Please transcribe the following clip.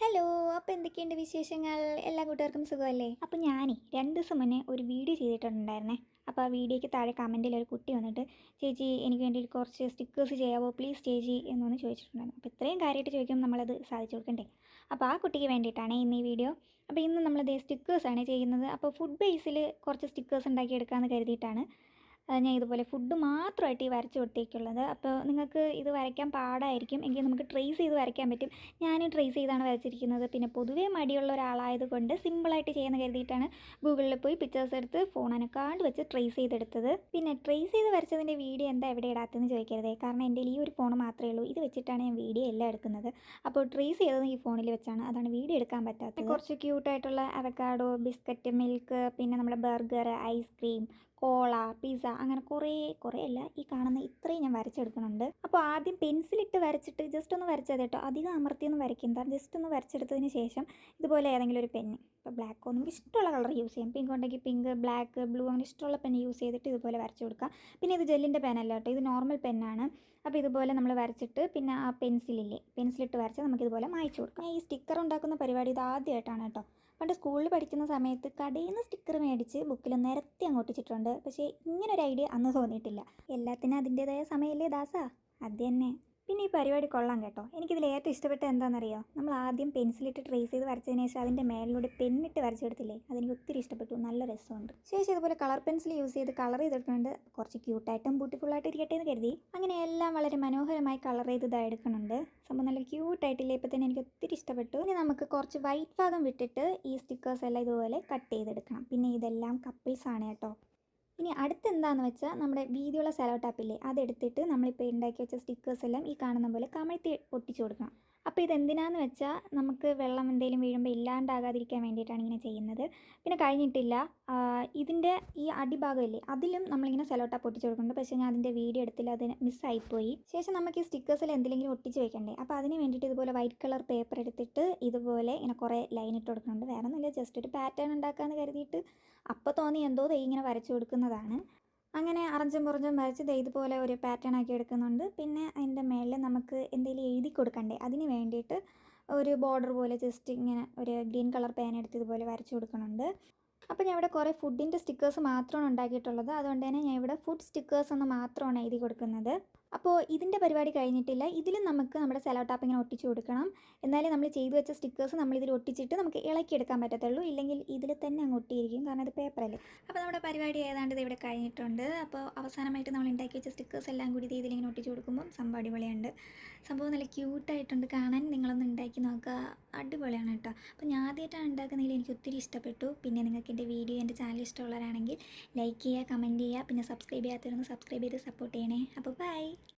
Hello അപ്പോൾ എന്തൊക്കെയുണ്ട് വിശേഷങ്ങൾ? എല്ലാ കൂട്ടുകാർക്കും സുഖമല്ലേ? അപ്പോൾ ഞാനേ രണ്ട് ദിവസം മുന്നേ ഒരു വീഡിയോ ചെയ്തിട്ടുണ്ടായിരുന്നേ. അപ്പോൾ ആ വീഡിയോയ്ക്ക് താഴെ കമന്റിൽ ഒരു കുട്ടി വന്നിട്ട് ചേച്ചി എനിക്ക് വേണ്ടി കുറച്ച് സ്റ്റിക്കേഴ്സ് ചെയ്യാവോ? പ്ലീസ് ചേച്ചി എന്നൊന്ന് ചോദിച്ചിട്ടുണ്ടായിരുന്നു. അപ്പോൾ ഇത്രയും കാര്യമായിട്ട് ചോദിക്കുമ്പോൾ നമ്മളത് സാധിച്ചു കൊടുക്കണ്ടേ? അപ്പോൾ ആ കുട്ടിക്ക് വേണ്ടിയിട്ടാണ് ഇന്ന് ഈ വീഡിയോ. അപ്പോൾ ഇന്ന് നമ്മളത് സ്റ്റിക്കേഴ്സാണ് ചെയ്യുന്നത്. അപ്പോൾ ഫുഡ് ബേസിൽ കുറച്ച് സ്റ്റിക്കേഴ്സ് ഉണ്ടാക്കിയെടുക്കാമെന്ന് കരുതിയിട്ടാണ് ഞാൻ ഇതുപോലെ ഫുഡ് മാത്രമായിട്ട് ഈ വരച്ച് കൊടുത്തേക്കുള്ളത് അപ്പോൾ നിങ്ങൾക്ക് ഇത് വരയ്ക്കാൻ പാടായിരിക്കും. എങ്കിൽ നമുക്ക് ട്രേസ് ചെയ്ത് വരയ്ക്കാൻ പറ്റും. ഞാൻ ട്രേസ് ചെയ്താണ് വരച്ചിരിക്കുന്നത്. പിന്നെ പൊതുവേ മടിയുള്ള ഒരാളായതുകൊണ്ട് സിമ്പിളായിട്ട് ചെയ്യുന്ന കരുതിയിട്ടാണ് ഗൂഗിളിൽ പോയി പിക്ചേഴ്സ് എടുത്ത് ഫോൺ അനക്കാണ്ട് വെച്ച് ട്രേസ് ചെയ്തെടുത്തത്. പിന്നെ ട്രേസ് ചെയ്ത് വരച്ചതിന്റെ വീഡിയോ എന്താ എവിടെ ഇടാത്തതെന്ന് ചോദിക്കരുതേ. കാരണം എന്റെ ഈ ഒരു ഫോൺ മാത്രമേ ഉള്ളൂ. ഇത് വെച്ചിട്ടാണ് ഞാൻ വീഡിയോ എല്ലാം എടുക്കുന്നത്. അപ്പോൾ ട്രേസ് ചെയ്തത് ഈ ഫോണിൽ വെച്ചാണ്. അതാണ് വീഡിയോ എടുക്കാൻ പറ്റാത്തത്. കുറച്ച് ക്യൂട്ടായിട്ടുള്ള അവക്കാഡോ ബിസ്ക്കറ്റ് മിൽക്ക് പിന്നെ നമ്മുടെ ബർഗർ ഐസ്ക്രീം കോള പിസ അങ്ങനെ കുറേ കുറേ അല്ല ഈ കാണുന്ന ഇത്രയും ഞാൻ വരച്ചെടുക്കുന്നുണ്ട്. അപ്പോൾ ആദ്യം പെൻസിലിട്ട് വരച്ചിട്ട് ജസ്റ്റ് ഒന്ന് വരച്ചത് കേട്ടോ അധികം അമർത്തിയൊന്നും വരയ്ക്കണ്ട. ജസ്റ്റ് ഒന്ന് വരച്ചെടുത്തതിന് ശേഷം ഇതുപോലെ ഏതെങ്കിലും ഒരു പെന്ന് ഇപ്പോൾ ബ്ലാക്ക് ഒന്നും ഇഷ്ടമുള്ള കളർ യൂസ് ചെയ്യാം. പിങ്ക് ഉണ്ടെങ്കിൽ പിങ്ക് ബ്ലാക്ക് ബ്ലൂ അങ്ങനെ ഇഷ്ടമുള്ള പെൻ യൂസ് ചെയ്തിട്ട് ഇതുപോലെ വരച്ചു കൊടുക്കാം. പിന്നെ ഇത് ജെല്ലിന്റെ പെനല്ല കേട്ടോ. ഇത് നോർമൽ പെന്നാണ് അപ്പോൾ ഇതുപോലെ നമ്മൾ വരച്ചിട്ട് പിന്നെ ആ പെൻസിലില്ലേ പെൻസിലിട്ട് വരച്ചാൽ നമുക്ക് ഇതുപോലെ മായ്ച്ചു കൊടുക്കാം. ഈ സ്റ്റിക്കർ ഉണ്ടാക്കുന്ന പരിപാടി ഇത് ആദ്യമായിട്ടാണ് കേട്ടോ. പണ്ട് സ്കൂളിൽ പഠിക്കുന്ന സമയത്ത് കടയിൽ നിന്ന് സ്റ്റിക്കർ മേടിച്ച് ബുക്കിൽ നിരത്തി അങ്ങോട്ട് വെച്ചിട്ടുണ്ട് പക്ഷേ ഇങ്ങനൊരു ഐഡിയ അന്ന് തോന്നിയിട്ടില്ല. എല്ലാത്തിനും അതിന്റേതായ സമയമല്ലേ ദാസാ? അത് തന്നെ. പിന്നെ ഈ പരിപാടി കൊള്ളാം കേട്ടോ. എനിക്കിതിൽ ഏറ്റവും ഇഷ്ടപ്പെട്ട എന്താണെന്നറിയോ? നമ്മൾ ആദ്യം പെൻസിലിട്ട് ട്രേസ് ചെയ്ത് വരച്ചതിന് ശേഷം അതിന്റെ മേലിലൂടെ പെന്നിട്ട് വരച്ചെടുത്തില്ലേ? അതെനിക്ക് ഒത്തിരി ഇഷ്ടപ്പെട്ടു. നല്ല രസമുണ്ട്. ശേഷം ഇതുപോലെ കളർ പെൻസിൽ യൂസ് ചെയ്ത് കളർ ചെയ്തെടുക്കുന്നുണ്ട്. കുറച്ച് ക്യൂട്ടായിട്ടും ബ്യൂട്ടിഫുള്ളായിട്ട് ഇരിക്കട്ടെ എന്ന് കരുതി. അങ്ങനെ എല്ലാം വളരെ മനോഹരമായി കളർ ചെയ്ത് ഇതാ എടുക്കുന്നുണ്ട്. സംഭവം നല്ല ക്യൂട്ടായിട്ടില്ലേ ഇപ്പോൾ തന്നെ എനിക്ക് ഒത്തിരി ഇഷ്ടപ്പെട്ടു. ഇനി നമുക്ക് കുറച്ച് വൈറ്റ് ഭാഗം വിട്ടിട്ട് ഈ സ്റ്റിക്കേഴ്സ് എല്ലാം ഇതുപോലെ കട്ട് ചെയ്തെടുക്കണം. പിന്നെ ഇതെല്ലാം കപ്പിൾസ് ആണ് കേട്ടോ. ഇനി അടുത്ത് എന്താണെന്ന് വെച്ചാൽ നമ്മുടെ വീതിയുള്ള സെലോ ടാപ്പില്ലേ അതെടുത്തിട്ട് നമ്മളിപ്പോൾ ഉണ്ടാക്കി വെച്ച സ്റ്റിക്കേഴ്സ് എല്ലാം ഈ കാണുന്ന പോലെ കമഴ്ത്തി ഒട്ടിച്ചു കൊടുക്കണം. അപ്പോൾ ഇതെന്തിനാന്ന് വെച്ചാൽ നമുക്ക് വെള്ളം എന്തെങ്കിലും വീഴുമ്പോൾ ഇല്ലാണ്ടാകാതിരിക്കാൻ വേണ്ടിയിട്ടാണ് ഇങ്ങനെ ചെയ്യുന്നത്. പിന്നെ കഴിഞ്ഞിട്ടില്ല ഇതിന്റെ ഈ അടിഭാഗമില്ലേ അതിലും നമ്മളിങ്ങനെ സെലോട്ട പൊട്ടിച്ച് കൊടുക്കുന്നുണ്ട്. പക്ഷേ ഞാൻ അതിന്റെ വീഡിയോ എടുത്തില്ല അതിന് മിസ്സായിപ്പോയി. ശേഷം നമുക്ക് ഈ സ്റ്റിക്കേഴ്സിൽ എന്തെങ്കിലും ഒട്ടിച്ച് വെക്കണ്ടേ? അപ്പോൾ അതിന് വേണ്ടിയിട്ട് ഇതുപോലെ വൈറ്റ് കളർ പേപ്പർ എടുത്തിട്ട് ഇതുപോലെ ഇങ്ങനെ കുറേ ലൈൻ ഇട്ട് കൊടുക്കുന്നുണ്ട്. വേറെ ഒന്നുമില്ല ജസ്റ്റ് ഒരു പാറ്റേൺ ഉണ്ടാക്കാമെന്ന് കരുതിയിട്ട് അപ്പോൾ തോന്നി എന്തോ ദേ ഇങ്ങനെ വരച്ചു കൊടുക്കുന്നതാണ്. അങ്ങനെ അറഞ്ചും പുറഞ്ചും വരച്ച് ദേ ഇതുപോലെ ഒരു പാറ്റേൺ ആക്കി എടുക്കുന്നുണ്ട്. പിന്നെ അതിന്റെ മേളിൽ നമുക്ക് എന്തെങ്കിലും എഴുതി കൊടുക്കണ്ടേ? അതിന് വേണ്ടിയിട്ട് ഒരു ബോർഡർ പോലെ ജസ്റ്റ് ഇങ്ങനെ ഒരു ഗ്രീൻ കളർ പേന എടുത്ത് ഇതുപോലെ വരച്ചു കൊടുക്കുന്നുണ്ട്. അപ്പോൾ ഞാൻ ഇവിടെ കുറേ ഫുഡിന്റെ സ്റ്റിക്കേഴ്സ് മാത്രമാണ് ഉണ്ടാക്കിയിട്ടുള്ളത്. അതുകൊണ്ട് തന്നെ ഞാൻ ഇവിടെ ഫുഡ് സ്റ്റിക്കേഴ്സ് എന്ന് മാത്രമാണ് എഴുതി കൊടുക്കുന്നത്. അപ്പോൾ ഇതിന്റെ പരിപാടി കഴിഞ്ഞിട്ടില്ല. ഇതിലും നമുക്ക് നമ്മുടെ സെലോ ടാപ്പ് ഇങ്ങനെ ഒട്ടിച്ചു കൊടുക്കണം. എന്നാലേ നമ്മൾ ചെയ്തു വെച്ച സ്റ്റിക്കേഴ്സ് നമ്മൾ ഇതിൽ ഒട്ടിച്ചിട്ട് നമുക്ക് ഇളക്കിയെടുക്കാൻ പറ്റത്തുള്ളൂ. ഇല്ലെങ്കിൽ ഇതിൽ തന്നെ അങ്ങ് ഒട്ടിയിരിക്കും. കാരണം ഇത് പേപ്പറല്ലേ അപ്പോൾ നമ്മുടെ പരിപാടി ഏതാണ്ട് ഇവിടെ കഴിഞ്ഞിട്ടുണ്ട്. അപ്പോൾ അവസാനമായിട്ട് നമ്മൾ ഉണ്ടാക്കി വെച്ച സ്റ്റിക്കേഴ്സ് എല്ലാം കൂടി ഇത് ഇതിലിങ്ങനെ ഒട്ടിച്ചു കൊടുക്കുമ്പോൾ സംഭവം അടിപൊളിയുണ്ട്. സംഭവം നല്ല ക്യൂട്ടായിട്ടുണ്ട് കാണാൻ നിങ്ങളൊന്ന് ഉണ്ടാക്കി നോക്കുക അടിപൊളിയാണ് കേട്ടോ. അപ്പോൾ ഞാൻ ആദ്യമായിട്ടാണ് ഉണ്ടാക്കുന്നതിൽ എനിക്ക് ഒത്തിരി ഇഷ്ടപ്പെട്ടു. പിന്നെ നിങ്ങൾക്ക് എന്റെ വീഡിയോ എന്റെ ചാനൽ ഇഷ്ടമുള്ളവരാണെങ്കിൽ ലൈക്ക് ചെയ്യുക കമന്റ് ചെയ്യുക. പിന്നെ സബ്സ്ക്രൈബ് ചെയ്യാത്തവരൊന്ന് സബ്സ്ക്രൈബ് ചെയ്ത് സപ്പോർട്ട് ചെയ്യണേ. അപ്പോൾ ബൈ